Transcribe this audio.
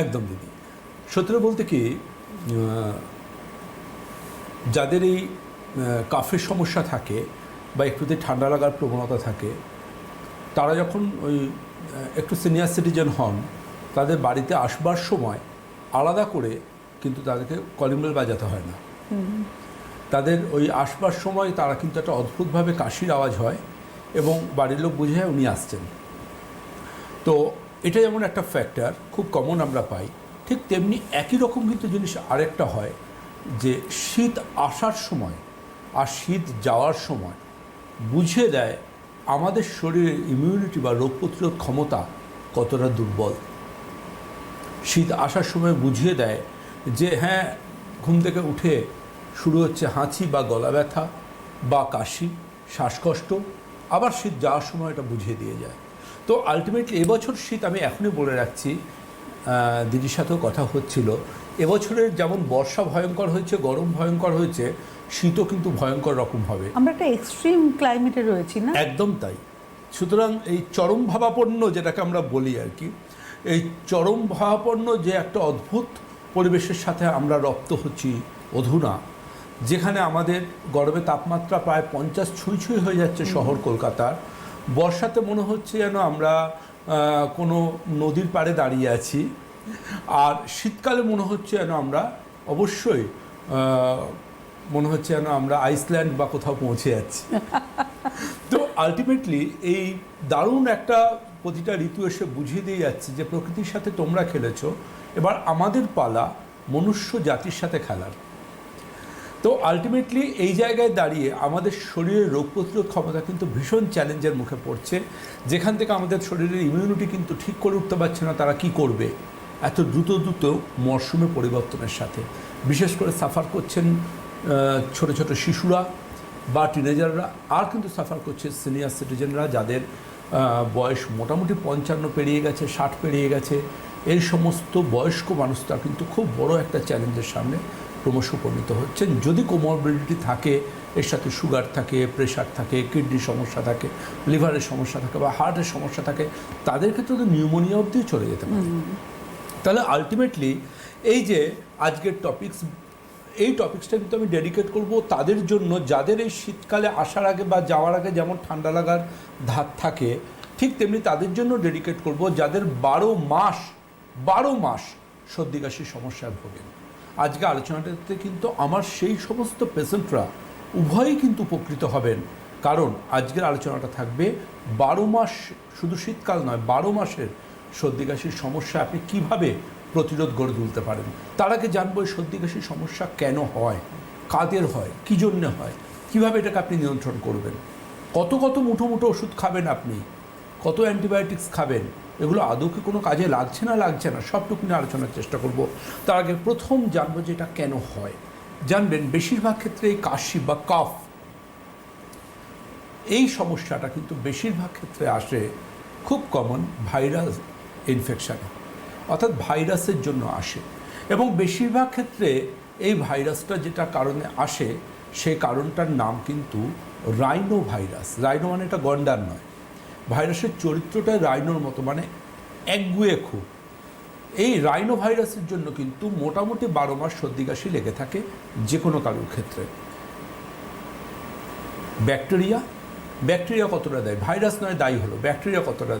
একদম দিদি। সত্যি বলতে কি যাদের এই কাফের সমস্যা থাকে বা একটুতে ঠান্ডা লাগার প্রবণতা থাকে, তারা যখন ওই একটু সিনিয়র সিটিজেন হন, তাদের বাড়িতে আসবার সময় আলাদা করে কিন্তু তাদেরকে কলিং বেল বাজাতে হয় না। তাদের ওই আসবার সময় তারা কিন্তু একটা অদ্ভুতভাবে কাশির আওয়াজ হয় এবং বাড়ির লোক বুঝে উনি আসছেন। তো এটা যেমন একটা ফ্যাক্টর খুব কমন আমরা পাই, ঠিক তেমনি একই রকম কিন্তু জিনিস আরেকটা হয় যে শীত আসার সময় আর শীত যাওয়ার সময় বুঝিয়ে দেয় আমাদের শরীরের ইমিউনিটি বা রোগ প্রতিরোধ ক্ষমতা কতটা দুর্বল। শীত আসার সময় বুঝিয়ে দেয় যে হ্যাঁ ঘুম থেকে উঠে শুরু হচ্ছে হাঁচি বা গলা ব্যথা বা কাশি, শ্বাসকষ্ট, আবার শীত যাওয়ার সময় এটা বুঝিয়ে দিয়ে যায়। তো আলটিমেটলি এবছর শীত আমি এখনই বলে রাখছি দিদির সাথেও কথা হচ্ছিল। এবছরের যেমন বর্ষা ভয়ঙ্কর হয়েছে গরম ভয়ঙ্কর হয়েছে শীতও কিন্তু ভয়ঙ্কর রকম হবে। আমরা একটা এক্সট্রিম ক্লাইমেটে রয়েছি না? একদম তাই। সুতরাং এই চরম ভাবাপন্ন যেটাকে আমরা বলি আর কি এই চরম ভাবাপন্ন যে একটা অদ্ভুত পরিবেশের সাথে আমরা রপ্ত হচ্ছি অধুনা যেখানে আমাদের গরমে তাপমাত্রা প্রায় পঞ্চাশ ছুঁই ছুঁই হয়ে যাচ্ছে শহর কলকাতার। বর্ষাতে মনে হচ্ছে যেন আমরা কোনো নদীর পাড়ে দাঁড়িয়ে আছি। আর শীতকালে মনে হচ্ছে যেন আমরা অবশ্যই মনে হচ্ছে যেন আমরা আইসল্যান্ড বা কোথাও পৌঁছে যাচ্ছি। তো আলটিমেটলি এই দারুণ একটা প্রতিটা ঋতু এসে বুঝিয়ে দিয়ে যাচ্ছে যে প্রকৃতির সাথে তোমরা খেলেছো এবার আমাদের পালা মনুষ্য জাতির সাথে খেলার। তো আলটিমেটলি এই জায়গায় দাঁড়িয়ে আমাদের শরীরের রোগ প্রতিরোধ ক্ষমতা কিন্তু ভীষণ চ্যালেঞ্জের মুখে পড়ছে। যেখান থেকে আমাদের শরীরের ইমিউনিটি কিন্তু ঠিক করে উঠতে পারছে না, তারা কি করবে? এত দ্রুত দ্রুত মরশুমে পরিবর্তনের সাথে। বিশেষ করে সাফার করছেন ছোট ছোট শিশুরা বা টিনেজাররা আর কিন্তু সাফার করছে সিনিয়র সিটিজেনরা যাদের বয়স মোটামুটি পঞ্চান্ন পেরিয়ে গেছে, ষাট পেরিয়ে গেছে। এই সমস্ত বয়স্ক মানুষরা কিন্তু খুব বড় একটা চ্যালেঞ্জের সামনে ক্রমশ উপনীত হচ্ছেন। যদি কোমরবিলিটি থাকে এর সাথে সুগার থাকে প্রেশার থাকে কিডনির সমস্যা থাকে লিভারের সমস্যা থাকে বা হার্টের সমস্যা থাকে তাদের ক্ষেত্রে তো নিউমোনিয়া অবধিও চলে যেতে পারে। তাহলে আলটিমেটলি এই যে আজকের টপিকস এই টপিক্সটা কিন্তু আমি ডেডিকেট করব তাদের জন্য। যাদের এই শীতকালে আসার আগে বা যাওয়ার আগে যেমন ঠান্ডা লাগার ধাত থাকে ঠিক তেমনি তাদের জন্য ডেডিকেট করব যাদের বারো মাস বারো মাস সর্দি কাশির সমস্যায় ভোগেন। আজকে আলোচনাটাতে কিন্তু আমার সেই সমস্ত পেশেন্টরা উভয়ই কিন্তু উপকৃত হবেন। কারণ আজকের আলোচনাটা থাকবে বারো মাস, শুধু শীতকাল নয়, বারো মাসের সর্দি কাশির সমস্যা আপনি কীভাবে প্রতিরোধ গড়ে তুলতে পারেন? তার আগে জানব এই সর্দি কাশির সমস্যা কেন হয়? কাদের হয়? কী জন্যে হয়? কীভাবে এটাকে আপনি নিয়ন্ত্রণ করবেন? কত কত মুঠো মুঠো ওষুধ খাবেন আপনি? কত অ্যান্টিবায়োটিক্স খাবেন? এগুলো আদৌ কি কোনো কাজে লাগছে না লাগছে না? সবটুকু নিয়ে আলোচনার চেষ্টা করব। তার আগে প্রথম জানব যে এটা কেন হয়। জানবেন, বেশিরভাগ ক্ষেত্রে এই কাশি বা কফ, এই সমস্যাটা কিন্তু বেশিরভাগ ক্ষেত্রে আসে খুব কমন ভাইরাস ইনফেকশানে অর্থাৎ ভাইরাসের জন্য আসে। এবং বেশিরভাগ ক্ষেত্রে এই ভাইরাসটা যেটা কারণে আসে, সে কারণটার নাম কিন্তু রাইনো ভাইরাস রাইনো মানে এটা গন্ডার নয়। ভাইরাসের চরিত্রটা রাইনোর মতো মানে একগুয়ে খুব। এই রাইনো ভাইরাসের জন্য কিন্তু মোটামুটি বারো মাস সর্দি কাশি লেগে থাকে যে কোনো কারোর ক্ষেত্রে। ব্যাকটেরিয়া? ব্যাকটেরিয়া কতটা দেয়? ভাইরাস নয়, দায়ী হলো। ব্যাকটেরিয়া কতটা